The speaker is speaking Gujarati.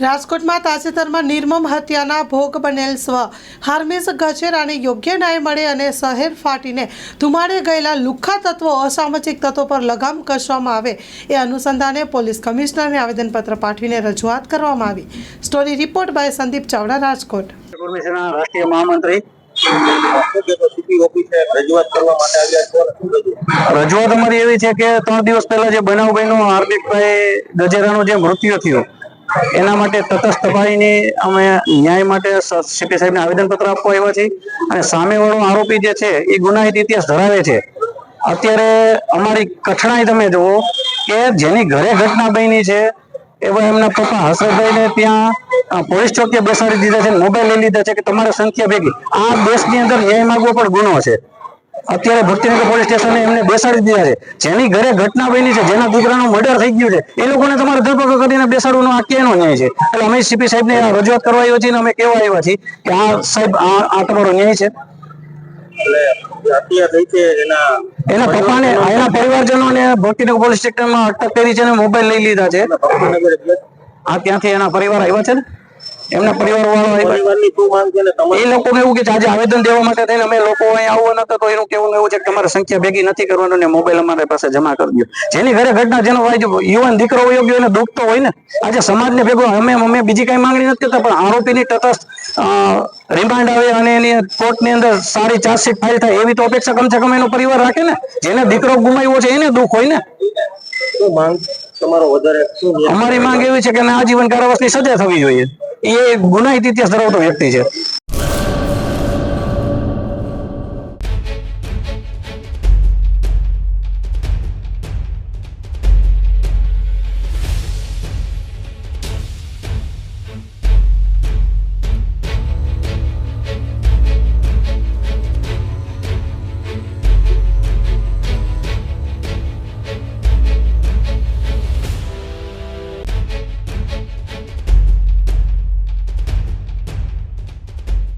રાજકોટમાં તાજેતરમાં નિર્મમ હત્યાના ભોગ બનેલ સ્વ. હાર્મિસ ગજેરાને યોગ્ય ન્યાય મળે અને શહેર ફાટીને ધુમાડે ગયેલા લુખ્ખા તત્વો અસામાજિક તત્વો પર લગામ કસવામાં આવે એ અનુસંધાને પોલીસ કમિશનરને આવેદનપત્ર પાઠવીને રજૂઆત કરવામાં આવી. Story report by Sandeep Chavda Rajkot. રાષ્ટ્રીય મહામંત્રી રજૂઆત કરવા માટે આવ્યા છો. અને શું રજૂઆત? રજૂઆત અમારી એવી છે કે ત્રણ દિવસ પહેલા જે બનાવ બન્યો હાર્દિકભાઈ ગજેરાનો જે મૃત્યુ થયું એના માટે તટસ્થ ભાઈને અમે ન્યાય માટે સીપી સાહેબને આવેદનપત્ર આપવા આવ્યા છીએ. અને સામેવાળો આરોપી જે છે, એ ગુનાહિત ઇતિહાસ ધરાવે છે. અત્યારે અમારી કઠણાઈ તમે જુઓ કે જેની ઘરે ઘટના બની છે, એવા એમના પપ્પા હસરતભાઈને ત્યાં પોલીસ ચોકીએ બેસાડી દીધા છે, મોબાઈલ લઈ લીધા છે કે તમારે સંખ્યા ભેગી. આ દેશની અંદર ન્યાય માંગવો પણ ગુનો છે. અત્યારે ભક્તિનગર પોલીસ સ્ટેશને એમને બેસાડી દીધા છે. જેની ઘરે ઘટના બની છે જેના દીકરાનું મર્ડર થઈ ગયું છે એ લોકોને તમારે ધરપકડ કરીને બેસાડવાનો આ કેનો ન્યાય છે? એટલે અમે સીપી સાહેબને રજૂઆત કરવા આવ્યો છીએ અમે કેવા આવ્યા છીએ કે આ સાહેબ આ તમારો ન્યાય છે. એના પપ્પાને એના પરિવારજનોને ભક્તિનગર પોલીસ સ્ટેશનમાં અટક કરી છે અને મોબાઈલ લઈ લીધા છે. આ ત્યાંથી એના પરિવાર આવ્યા છે ને? એમના પરિવાર વાળા એ લોકો એવું કે આજે આવેદન દેવા માટે થઈને અમે લોકો અહીંયા આવવાના હતા તો એનું કેવું એવું છે કે તમારે સંખ્યા ભેગી નથી કરવાનું ને મોબાઈલ અમારી પાસે જમા કરી દો જેની ઘરે ઘટના જેનો યુવાન દીકરો વયો ગયો એને દુઃખ તો હોય ને. આજે સમાજને ભેગો અમે અમે બીજી કઈ માંગણી નથી કરતા પણ આરોપીની તટસ્થ રિમાન્ડ આવે અને એની કોર્ટની અંદર સારી ચાર્જશીટ ફાઇલ થાય એવી તો અપેક્ષા કમસે કમ એનો પરિવાર રાખે ને. જેને દીકરો ગુમાવ્યો છે એને દુઃખ હોય ને. શું તમારો વધારે અમારી માંગ એવી છે કે આજીવન કારાવાસની સજા થવી જોઈએ. એ ગુનાહિત ઇતિહાસ ધરાવતો વ્યક્તિ છે.